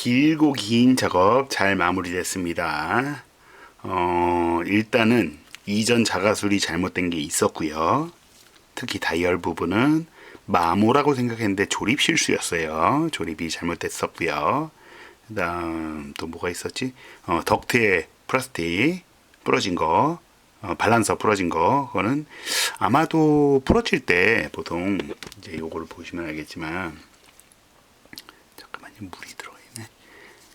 길고 긴 작업 잘 마무리됐습니다. 어, 일단은 이전 자가술이 잘못된 게 있었고요. 특히 다이얼 부분은 마모라고 생각했는데 조립 실수였어요. 조립이 잘못됐었고요. 그다음 또 뭐가 있었지? 어, 덕트에 플라스틱 부러진 거, 어, 발란서 부러진 거, 그거는 아마도 부러질 때 보통 이제 요거를 보시면 알겠지만 잠깐만요 물이.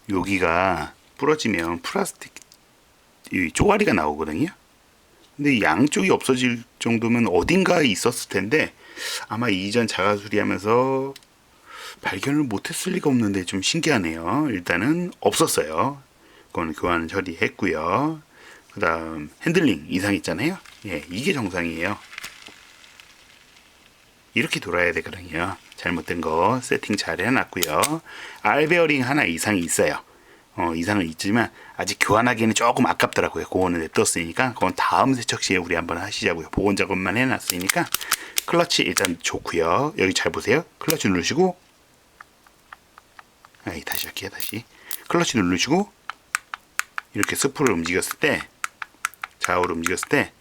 여기가 부러지면 플라스틱 이 쪼가리가 나오거든요. 근데 양쪽이 없어질 정도면 어딘가에 있었을 텐데 아마 이전 자가 수리하면서 발견을 못했을 리가 없는데 좀 신기하네요. 일단은 없었어요. 그건 교환 처리했고요. 그다음 핸들링 이상 있잖아요. 예, 이게 정상이에요. 이렇게 돌아야 되거든요. 잘못된 거 세팅 잘 해놨고요. R 베어링 하나 이상이 있어요. 어, 이상은 있지만 아직 교환하기에는 조금 아깝더라고요. 그거는 냅뒀으니까 그건 다음 세척 시에 우리 한번 하시자고요. 보온 작업만 해놨으니까 클러치 일단 좋고요. 여기 잘 보세요. 클러치 누르시고 아이 다시 할게요. 다시 클러치 누르시고 이렇게 스프를 움직였을 때 좌우로 움직였을 때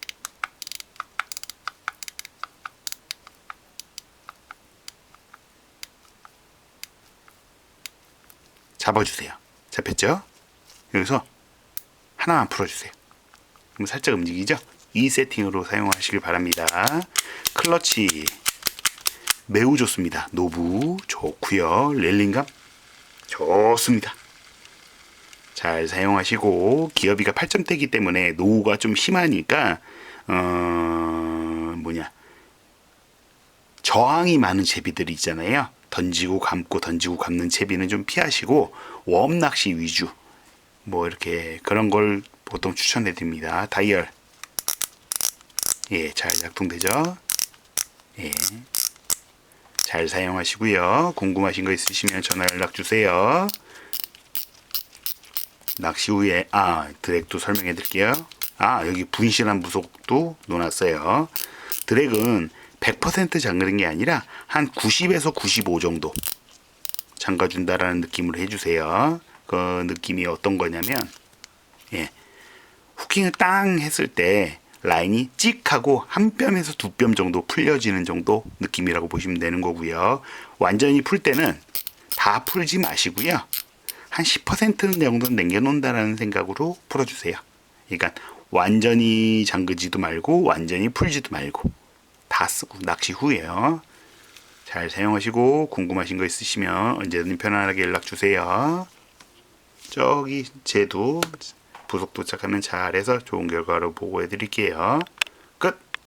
잡아주세요. 잡혔죠? 여기서 하나만 풀어주세요. 그럼 살짝 움직이죠? 이 세팅으로 사용하시길 바랍니다. 클러치 매우 좋습니다. 노브 좋고요. 렐링감 좋습니다. 잘 사용하시고 기어비가 8점대기 때문에 노후가 좀 심하니까 어 뭐냐 저항이 많은 제비들이 있잖아요. 던지고 감고 던지고 감는 제비는 좀 피하시고 웜 낚시 위주 뭐 이렇게 그런 걸 보통 추천해 드립니다. 다이얼 예, 잘 작동되죠? 예. 잘 사용하시고요. 궁금하신 거 있으시면 전화 연락 주세요. 낚시 후에 아 드랙도 설명해 드릴게요. 아 여기 분실한 부속도 놓았어요. 드랙은 100% 잠그는 게 아니라 한 90에서 95 정도 잠가준다라는 느낌으로 해주세요. 그 느낌이 어떤 거냐면 예 후킹을 땅 했을 때 라인이 찍하고 한 뼘에서 두 뼘 정도 풀려지는 정도 느낌이라고 보시면 되는 거고요. 완전히 풀 때는 다 풀지 마시고요. 한 10% 정도는 남겨놓는다라는 생각으로 풀어주세요. 그러니까 완전히 잠그지도 말고 완전히 풀지도 말고 다 쓰고 낚시 후에요. 잘 사용하시고 궁금하신 거 있으시면 언제든 편안하게 연락 주세요. 저기 제도 부속 도착하면 잘해서 좋은 결과로 보고해 드릴게요. 끝.